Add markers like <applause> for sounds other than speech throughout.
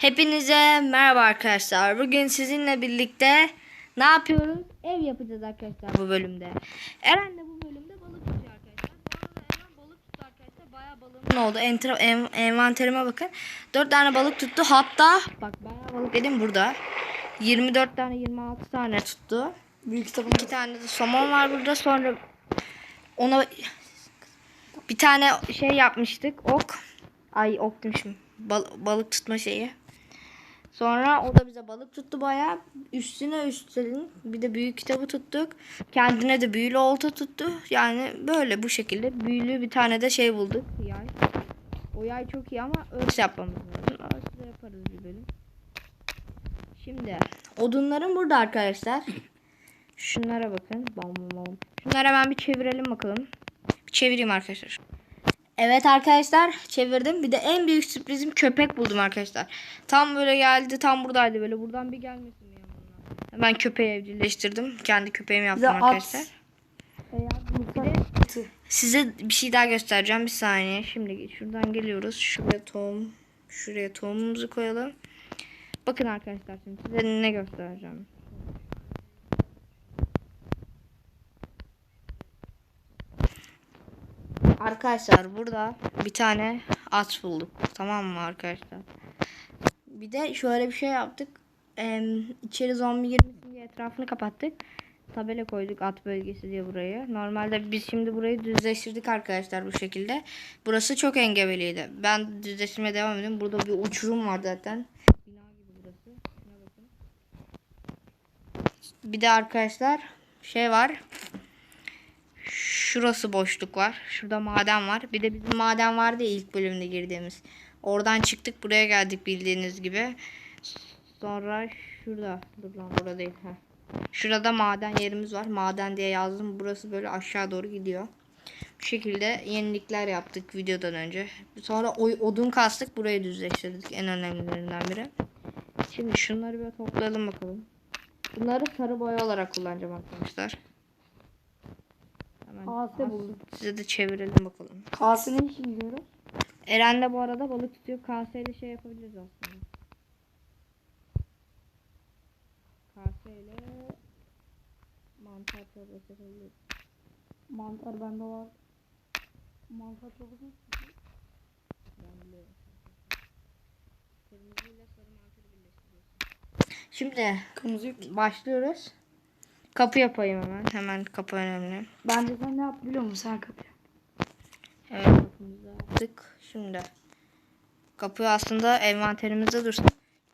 Hepinize merhaba arkadaşlar. Bugün sizinle birlikte ne yapıyoruz? Ev yapacağız arkadaşlar bu bölümde. Eren de bu bölümde balık tutuyor arkadaşlar. Bu arada Eren balık tuttu arkadaşlar. Bayağı balığım oldu. Enter, en, envanterime bakın. 4 tane balık tuttu. Hatta bak bayağı balık dedim burada. 24 tane 26 tane tuttu. Büyük kitabın 2 tane de somon var burada. Sonra ona bir tane şey yapmıştık. Ok. Ay ok demişim. Bal- balık tutma şeyi. Sonra o da bize balık tuttu bayağı. Üstüne üstelik bir de büyük kitabı tuttuk. Kendine de büyülü olta tuttu. Yani böyle bu şekilde büyülü bir tane de şey bulduk. Yay. O yay çok iyi ama örs yapmamız lazım. Örs de yaparız bir bölüm. Şimdi odunlarım burada arkadaşlar. Şunlara bakın. Bam bam bam. Şunları hemen bir çevirelim bakalım. Bir çevireyim arkadaşlar. Evet arkadaşlar çevirdim. Bir de en büyük sürprizim köpek buldum arkadaşlar. Tam böyle geldi tam buradaydı böyle. Buradan bir gelmesin yanına? Hemen köpeği evcilleştirdim. Kendi köpeğimi yaptım at. arkadaşlar. mutfak size bir şey daha göstereceğim. Bir saniye. Şimdi şuradan geliyoruz. Şuraya tohum. Şuraya tohumumuzu koyalım. Bakın arkadaşlar şimdi size ne göstereceğim. Arkadaşlar burada bir tane at bulduk. Tamam mı arkadaşlar? Bir de şöyle bir şey yaptık. Ee, içeri zombi girmesin diye etrafını kapattık. Tabela koyduk at bölgesi diye burayı. Normalde biz şimdi burayı düzleştirdik arkadaşlar bu şekilde. Burası çok engebeliydi. Ben düzleştirmeye devam ediyorum. Burada bir uçurum var zaten. Bina gibi burası. Bakın. Bir de arkadaşlar şey var. Şurası boşluk var. Şurada maden var. Bir de bizim maden vardı ya ilk bölümde girdiğimiz. Oradan çıktık buraya geldik bildiğiniz gibi. Sonra şurada. Dur lan burada değil. Heh. Şurada maden yerimiz var. Maden diye yazdım. Burası böyle aşağı doğru gidiyor. Bu şekilde yenilikler yaptık videodan önce. Sonra odun kastık. Burayı düzleştirdik. En önemlilerinden biri. Şimdi şunları bir toplayalım bakalım. Bunları sarı boya olarak kullanacağım arkadaşlar. Hemen Kase buldum. size de çevirelim bakalım. Kase ne işe gidiyor? Eren de bu arada balık tutuyor. Kaseyle şey yapabiliriz aslında. Kaseyle mantar çorbası yapabiliriz. Mantar bende var. Mantar uzun. Ben biliyorum. Kırmızıyla sarı mantarı birleştiriyorsun. Şimdi Kırmızı başlıyoruz. Kapı yapayım hemen. Hemen kapı önemli. Bence sen ne yap biliyor musun? Sen kapı. yap. Evet kapımızı yaptık. Şimdi kapıyı aslında envanterimizde dursun.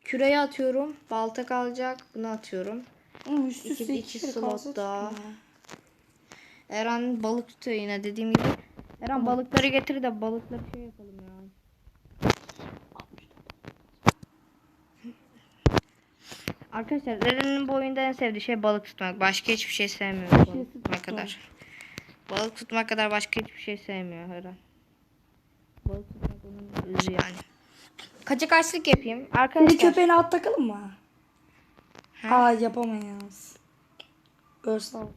Küreyi atıyorum. Balta kalacak. Bunu atıyorum. Oğlum üst İki- üste iki kere slot kase daha. Eren balık tutuyor yine dediğim gibi. Eren balıkları getir de balıkları şey yapalım ya. Arkadaşlar Eren'in bu oyunda en sevdiği şey balık tutmak. Başka hiçbir şey sevmiyor. Balık tutmak tutmak. kadar. Balık tutmak kadar başka hiçbir şey sevmiyor Eren. Balık tutmak onun özü yani. Kaça kaçlık yapayım? Arkadaşlar. köpeğine at takalım mı? Ha? Aa yapamayız. Görsel.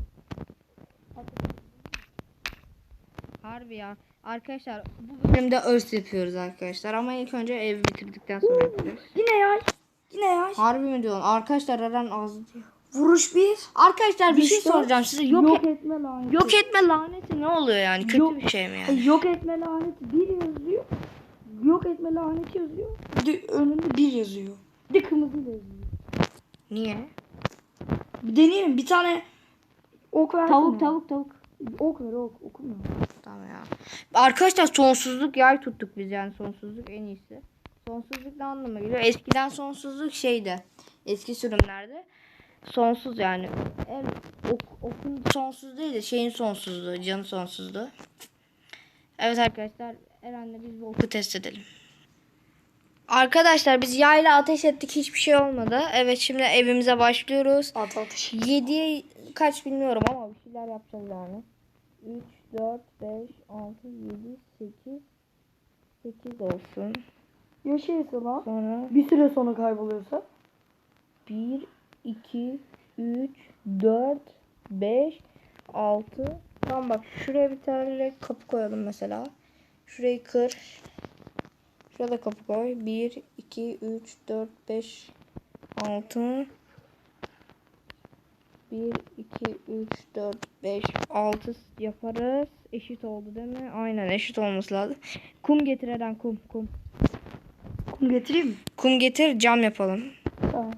Harbi ya. Arkadaşlar bu bölümde örs yapıyoruz arkadaşlar. Ama ilk önce ev bitirdikten sonra yapacağız. Yine yaş. Yine yaş. Harbi mi diyorsun? Arkadaşlar Eren az diyor. Vuruş bir. Arkadaşlar bir şey soracağım size. Yok, yok e- etme laneti. yok etme laneti ne oluyor yani? Kötü Yok- bir şey mi yani? Yok etme laneti bir yazıyor. Yok etme laneti yazıyor. Bir de önünde bir yazıyor. Bir de kırmızı yazıyor. Niye? Bir deneyelim. Bir tane ok versene. Tavuk tavuk tavuk. Ok ver ok. Okumuyor. Tamam ya. Arkadaşlar sonsuzluk yay tuttuk biz yani sonsuzluk en iyisi. Sonsuzluk ne anlama geliyor? Eskiden sonsuzluk şeydi. Eski sürümlerde. Sonsuz yani. El, ok, okun sonsuz değil de şeyin sonsuzluğu. Canı sonsuzluğu. Evet arkadaşlar. Eren'le biz bu oku test edelim. Arkadaşlar biz yayla ateş ettik. Hiçbir şey olmadı. Evet şimdi evimize başlıyoruz. At at. 7 kaç bilmiyorum ama bir şeyler yapacağız yani. 3, 4, 5, 6, 7, 8, 8 olsun. Ya şeyse lan. Sonra Bir süre sonra kayboluyorsa. 1, 2, 3, 4, 5, 6. Tamam bak şuraya bir tane kapı koyalım mesela. Şurayı kır. Şurada kapı koy. 1, 2, 3, 4, 5, 6. 1, 2, 3, 4, 5, 6 yaparız. Eşit oldu değil mi? Aynen eşit olması lazım. Kum getir Eren kum kum. Kum getireyim mi? Kum getir cam yapalım. Tamam.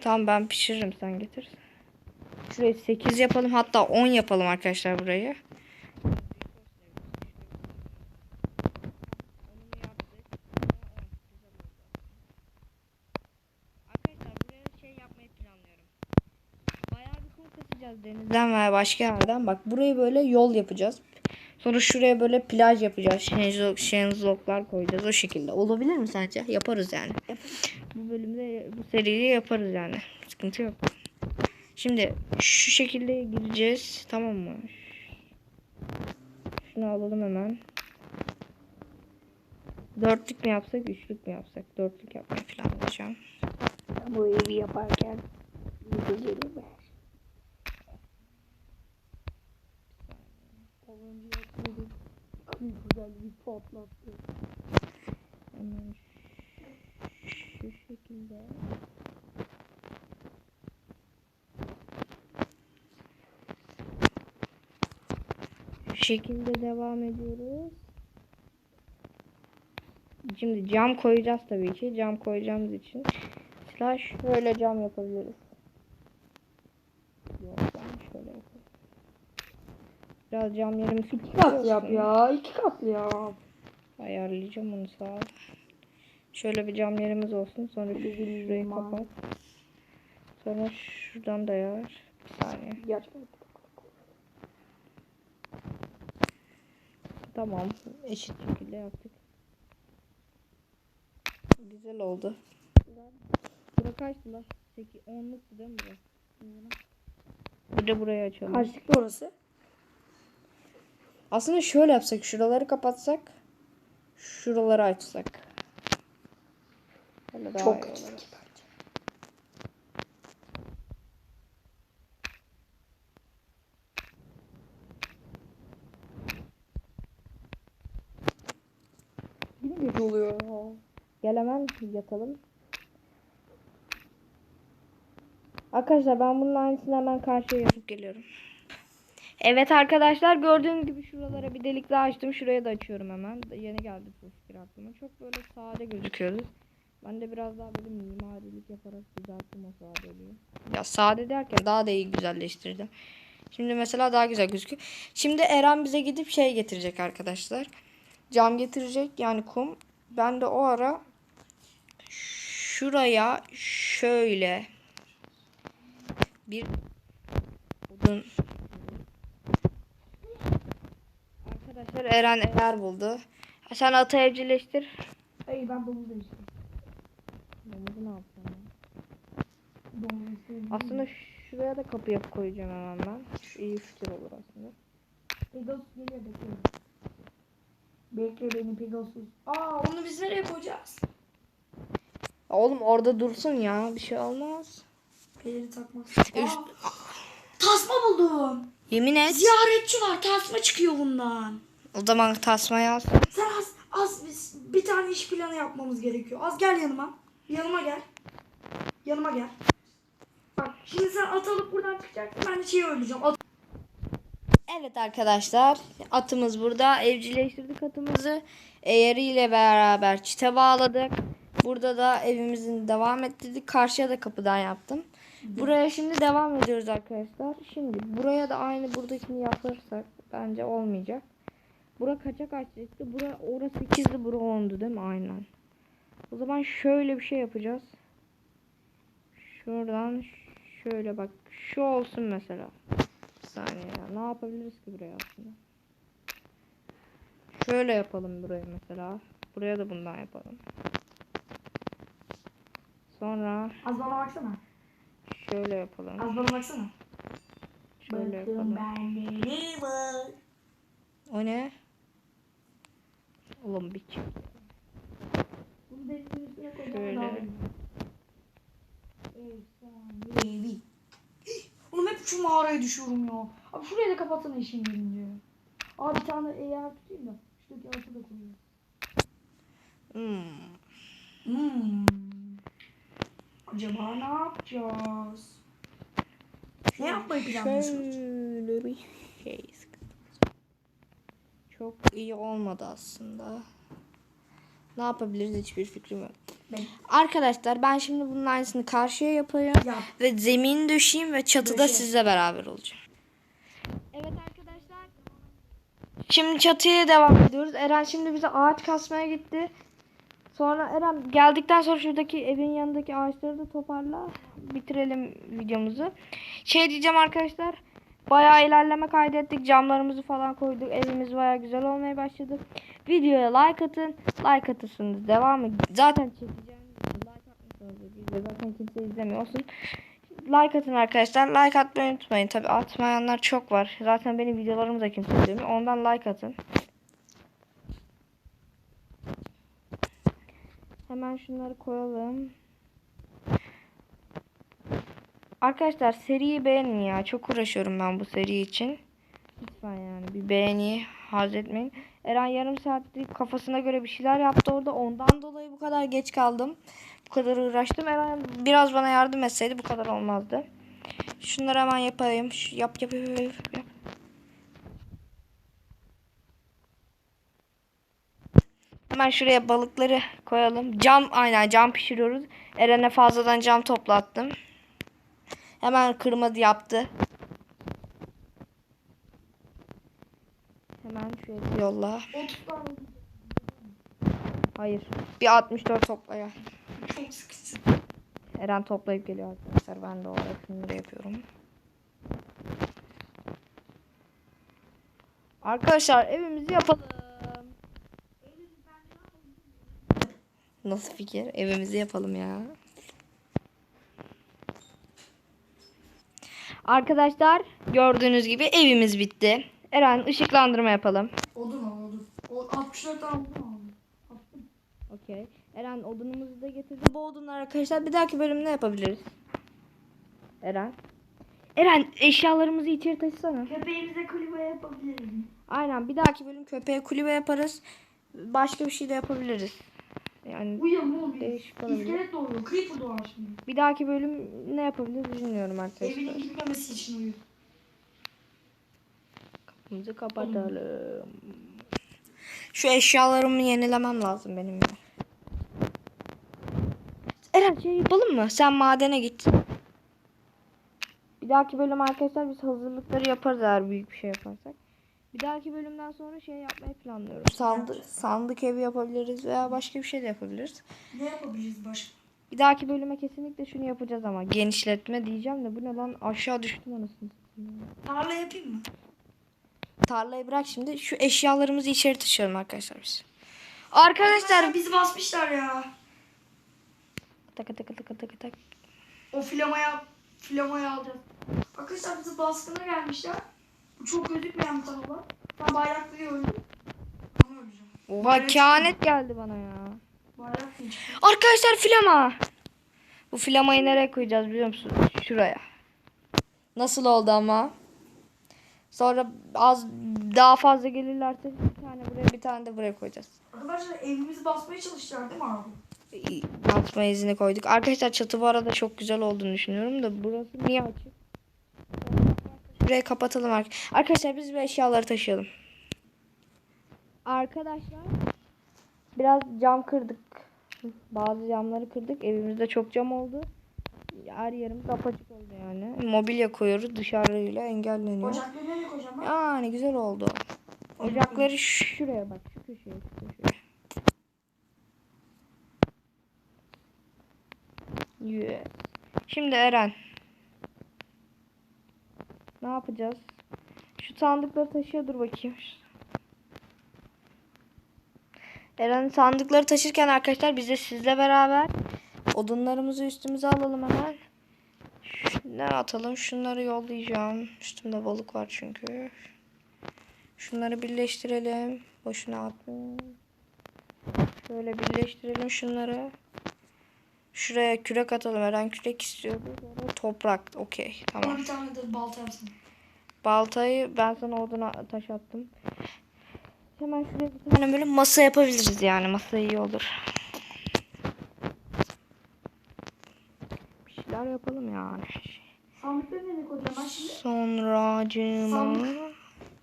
Tamam ben pişiririm sen getir. Şurayı 8 yapalım hatta 10 yapalım arkadaşlar burayı. Şey denizden veya başka yerden. Bak burayı böyle yol yapacağız. Sonra şuraya böyle plaj yapacağız. Şenzlok, şenzloklar koyacağız o şekilde. Olabilir mi sence? Yaparız yani. Bu bölümde bu seriyi yaparız yani. Sıkıntı yok. Şimdi şu şekilde gireceğiz. Tamam mı? Şunu alalım hemen. Dörtlük mü yapsak, üçlük mü yapsak? Dörtlük yapmayı planlayacağım. Bu evi yaparken güzelim be. Önce yapmadık. Güzel bir patlattı. Hemen şu şekilde. Şu şekilde devam ediyoruz. Şimdi cam koyacağız tabii ki. Cam koyacağımız için. Mesela şöyle cam yapabiliriz. Yok ben şöyle yapalım. Biraz cam yerimiz İki katlı yap ya. iki katlı yap. Ayarlayacağım onu sağ ol. Şöyle bir cam yerimiz olsun. Sonra şu şurayı kapat. Sonra şuradan da yar. Bir saniye. Gerçekten. Tamam. Eşit şekilde yaptık. Güzel oldu. Bura kaçtı lan? 8, 10'luktu değil mi bura? Bir de burayı açalım. Kaçlıklı orası? Aslında şöyle yapsak. Şuraları kapatsak. Şuraları açsak. Böyle daha Çok iyi olur. Yine oluyor ya. Gel hemen yatalım. Arkadaşlar ben bunun aynısını hemen karşıya yapıp geliyorum. Evet arkadaşlar gördüğünüz gibi şuralara bir delik daha açtım. Şuraya da açıyorum hemen. Yeni geldi bu fikir aklıma. Çok böyle sade gözüküyordu. Ben de biraz daha böyle mimarilik yaparak düzelttim o sadeliği. Ya sade derken daha da iyi güzelleştirdim. Şimdi mesela daha güzel gözüküyor. Şimdi Eren bize gidip şey getirecek arkadaşlar. Cam getirecek yani kum. Ben de o ara şuraya şöyle bir odun Arkadaşlar Eren eğer buldu. Sen atı evcilleştir. Hayır ben domuzu işte. Domuzu ne yapacağım ya? Domuzu Aslında şuraya da kapı yapıp koyacağım hemen ben. Şu iyi fikir olur aslında. Pegasus geliyor bekliyorum. Bekle beni Pegasus. Aa onu biz nereye koyacağız? Ya Oğlum orada dursun ya. Bir şey olmaz. Peleri. Üst- Aa, tasma buldum. Yemin et. Ziyaretçi var tasma çıkıyor bundan. O zaman tasmayı al. Sen az, az biz bir tane iş planı yapmamız gerekiyor. Az gel yanıma. Yanıma gel. Yanıma gel. Bak şimdi sen at alıp buradan çıkacaksın. Ben de şeyi öleceğim. At Evet arkadaşlar atımız burada. Evcilleştirdik atımızı. Eğeriyle beraber çite bağladık. Burada da evimizin devam ettirdik. Karşıya da kapıdan yaptım. Buraya şimdi devam ediyoruz arkadaşlar. Şimdi buraya da aynı buradakini yaparsak bence olmayacak. Bura kaçak açlıktı. Bura orası 8'di bura 10'du değil mi? Aynen. O zaman şöyle bir şey yapacağız. Şuradan şöyle bak. Şu olsun mesela. Bir saniye ya. Ne yapabiliriz ki buraya aslında? Şöyle yapalım burayı mesela. Buraya da bundan yapalım. Sonra az bana baksana. şöyle yapalım. Az bana baksana. Şöyle yapalım. O ne? Koyacağım. Şöyle. Oğlum hep şu mağaraya düşüyorum ya. Abi şurayı da kapatsana işin gelince. Abi bir tane eğer tutayım da şuradaki altı da koyayım. Hmm. Hmm. Acaba ne yapacağız? Ne yapmayı planlıyorsunuz? Şöyle bir şey. Çok iyi olmadı aslında. Ne yapabiliriz hiçbir fikrim yok. Ben- Arkadaşlar ben şimdi bunun aynısını karşıya yapayım. Yap. Ve zemin döşeyim ve çatıda Döşe. sizle beraber olacağım. Evet arkadaşlar. Şimdi çatıya devam ediyoruz. Eren şimdi bize ağaç kasmaya gitti. Sonra Eren geldikten sonra şuradaki evin yanındaki ağaçları da toparla. Bitirelim videomuzu. Şey diyeceğim arkadaşlar. Bayağı ilerleme kaydettik. Camlarımızı falan koyduk. Evimiz bayağı güzel olmaya başladı. Videoya like atın. Like atırsınız. Devamı zaten çekeceğim. Like atmışsınız. Video zaten kimse izlemiyor olsun. Like atın arkadaşlar. Like atmayı unutmayın. Tabi atmayanlar çok var. Zaten benim videolarımı da kimse izlemiyor. Ondan like atın. Hemen şunları koyalım. Arkadaşlar seriyi beğenin ya. Çok uğraşıyorum ben bu seri için. Lütfen yani bir beğeni haz etmeyin. Eren yarım saattir kafasına göre bir şeyler yaptı orada. Ondan dolayı bu kadar geç kaldım. Bu kadar uğraştım. Eren biraz bana yardım etseydi bu kadar olmazdı. Şunları hemen yapayım. Şu- Yap yap yap yap. yap. Hemen şuraya balıkları koyalım. Cam aynen cam pişiriyoruz. Eren'e fazladan cam toplattım. Hemen kırmızı yaptı. Hemen şöyle yolla. 30 tane Hayır. Bir 64 topla ya. çok sıkıcı. Eren toplayıp geliyor arkadaşlar. Ben de olarak şunları yapıyorum. Arkadaşlar evimizi yapalım. Nasıl fikir? Evimizi yapalım ya. Arkadaşlar gördüğünüz gibi evimiz bitti. Eren ışıklandırma yapalım. Odun al odun. O 64 tane odun aldım. Okey. Eren odunumuzu da getirdi. Bu odunlar arkadaşlar bir dahaki bölümde yapabiliriz. Eren. Eren eşyalarımızı içeri taşısana. Köpeğimize kulübe yapabilirim. Aynen bir dahaki bölüm köpeğe kulübe yaparız. Başka bir şey de yapabiliriz. Yani oğlum. Değişik olabilir. İskelet doğuyor. Creeper doğar şimdi. bir dahaki bölüm ne yapabiliriz bilmiyorum arkadaşlar. Evinin gitmemesi için uyuyor. Kapımızı kapatalım. Şu eşyalarımı yenilemem lazım benim ya. Eren şey yapalım mı? Sen madene git. Bir dahaki bölüm arkadaşlar biz hazırlıkları yaparız eğer büyük bir şey yaparsak. Bir dahaki bölümden sonra şey yapmayı planlıyorum. Sandık, sandık evi yapabiliriz veya başka bir şey de yapabiliriz. Ne yapabiliriz başka? Bir dahaki bölüme kesinlikle şunu yapacağız ama genişletme diyeceğim de bu ne lan aşağı düştüm anasını. Tarla yapayım mı? Tarlayı bırak şimdi. Şu eşyalarımızı içeri taşıyalım arkadaşlar biz. Arkadaşlar bizi basmışlar ya. tak tak tak tak tak. O filamaya filamayı alacağız. Arkadaşlar bizi baskına gelmişler. Çok gözükmeyen bir tarafa. Ben bayraklı'yı öldüm. Ama öleceğim. Oha kehanet geldi bana ya. Bayraklı. Arkadaşlar flama. Bu flamayı nereye koyacağız biliyor musunuz? Şuraya. Nasıl oldu ama? Sonra az daha fazla gelirlerse bir tane buraya bir tane de buraya koyacağız. Arkadaşlar evimizi basmaya çalıştılar değil mi abi? Atma izini koyduk. Arkadaşlar çatı bu arada çok güzel olduğunu düşünüyorum da burası niye açık? Burayı kapatalım artık. Arkadaşlar biz bir eşyaları taşıyalım. Arkadaşlar biraz cam kırdık. Bazı camları kırdık. Evimizde çok cam oldu. Her yerimiz apaçık oldu yani. Mobilya koyuyoruz dışarıyla engelleniyor. Ocakları nereye koyacağım ben? Yani güzel oldu. Ocakları şuraya bak. Şu köşeye. Şu köşeye. Yes. Şimdi Eren. Ne yapacağız? Şu sandıkları taşıyor dur bakayım. Eren sandıkları taşırken arkadaşlar biz de sizle beraber odunlarımızı üstümüze alalım hemen. Ne atalım? Şunları yollayacağım. Üstümde balık var çünkü. Şunları birleştirelim. Boşuna atmayın. Şöyle birleştirelim şunları. Şuraya kürek atalım. Eren kürek istiyordu. Toprak. Okey. Tamam. bir tane de balta yapsın. Baltayı ben sana oduna taş attım. hemen şuraya bir tane böyle masa yapabiliriz yani. Masa iyi olur. Bir şeyler yapalım yani. Sandıkları nereye koyacağım ben şimdi? Sonra Sandık.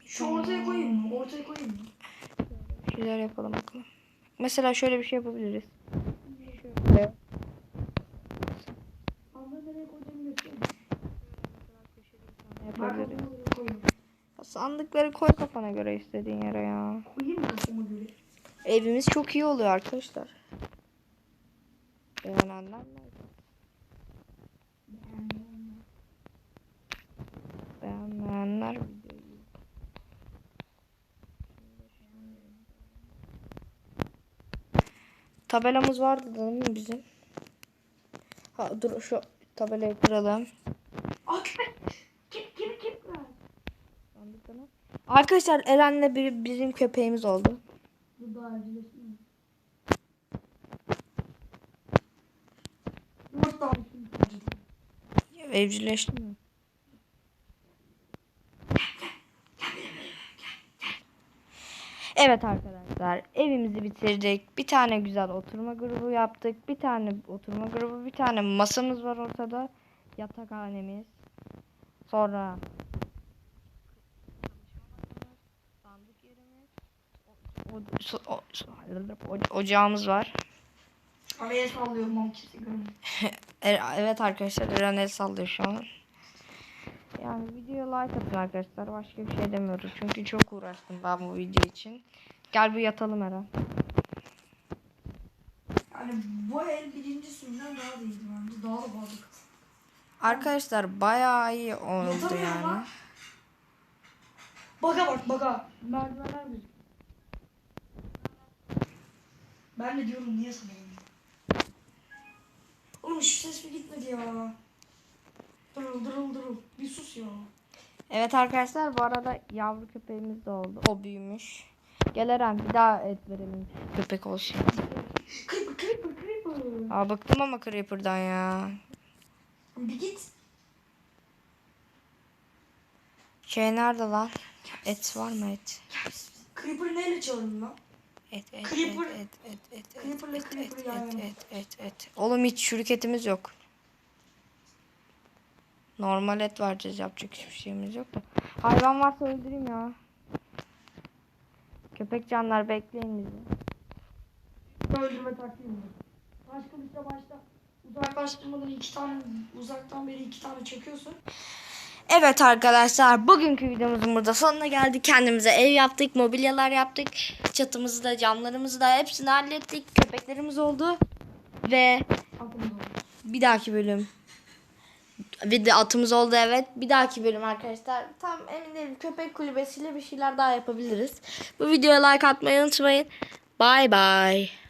Şu ortaya koyayım mı? Ortaya koyayım mı? bir şeyler yapalım bakalım. Mesela şöyle bir şey yapabiliriz. Şöyle. Koyayım. Sandıkları koy kafana göre istediğin yere ya. Koyayım kafama göre? Evimiz çok iyi oluyor arkadaşlar. Beğenenler like. Beğenmeyenler videoyu. Tabelamız vardı değil mi bizim? Ha, dur şu tabelayı kıralım. Arkadaşlar Eren'le bir bizim köpeğimiz oldu. Bu acıdı? Evcilleşti mi? Evet arkadaşlar evimizi bitirdik. Bir tane güzel oturma grubu yaptık. Bir tane oturma grubu, bir tane masamız var ortada. Yatakhanemiz. Sonra. O- o- ocağımız var. Araya sallıyorum ama kimse görmüyor. <laughs> E- Evet arkadaşlar Eren el sallıyor şu an. Yani videoya like atın arkadaşlar. Başka bir şey demiyoruz. Çünkü çok uğraştım ben bu video için. Gel bir yatalım Eren. Yani bu el birinci sürümden daha da iyiydi bence. Daha da fazla kız. Arkadaşlar bayağı iyi oldu Yatamıyorum yani. lan. Baka bak baka. Merdivenler gözüküyor. Ben de diyorum niye sanıyorum. Oğlum şu ses mi gitmedi ya? Durul durul durul. Bir sus ya. Evet arkadaşlar bu arada yavru köpeğimiz de oldu. O büyümüş. Gel Eren bir daha et verelim. Köpek olsun. Creeper creeper creeper. Aa bıktım ama Creeper'dan ya. Bir git. Şey nerede lan? Et var mı et? Creeper neyle çalın lan? Et et Creeper. et et et et et et Creeper et et yana. et et et. Oğlum hiç çürük etimiz yok. Normal et vereceğiz yapacak hiçbir şeyimiz yok da. Hayvan varsa öldüreyim ya. Köpek canlar bekleyin bizi. Öldürme taktiği mi? Taş kılıçla başta uzaklaştırmadan iki tane uzaktan beri iki tane çekiyorsun. Evet arkadaşlar bugünkü videomuzun burada sonuna geldik. Kendimize ev yaptık, mobilyalar yaptık. Çatımızı da camlarımızı da hepsini hallettik. Köpeklerimiz oldu. Ve bir dahaki bölüm. Bir de atımız oldu evet. Bir dahaki bölüm arkadaşlar. Tam emin değilim. Köpek kulübesiyle bir şeyler daha yapabiliriz. Bu videoya like atmayı unutmayın. Bye bye.